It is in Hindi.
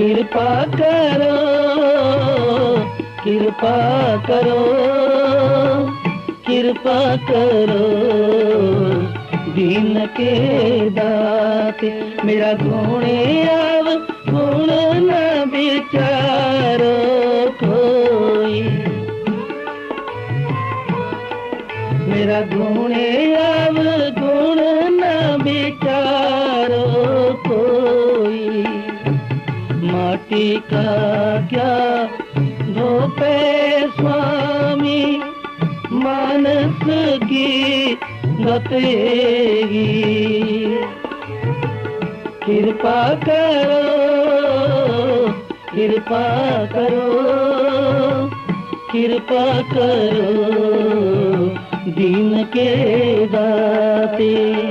कृपा करो कृपा करो कृपा करो। दीन के दाते मेरा गुणे आव गुण न विचारो कोई। मेरा गुणे आव गुण न विचारो माटी का क्या? धोपे स्वामी मानस की गतेगी कृपा करो कृपा करो कृपा करो, दीन के दाते।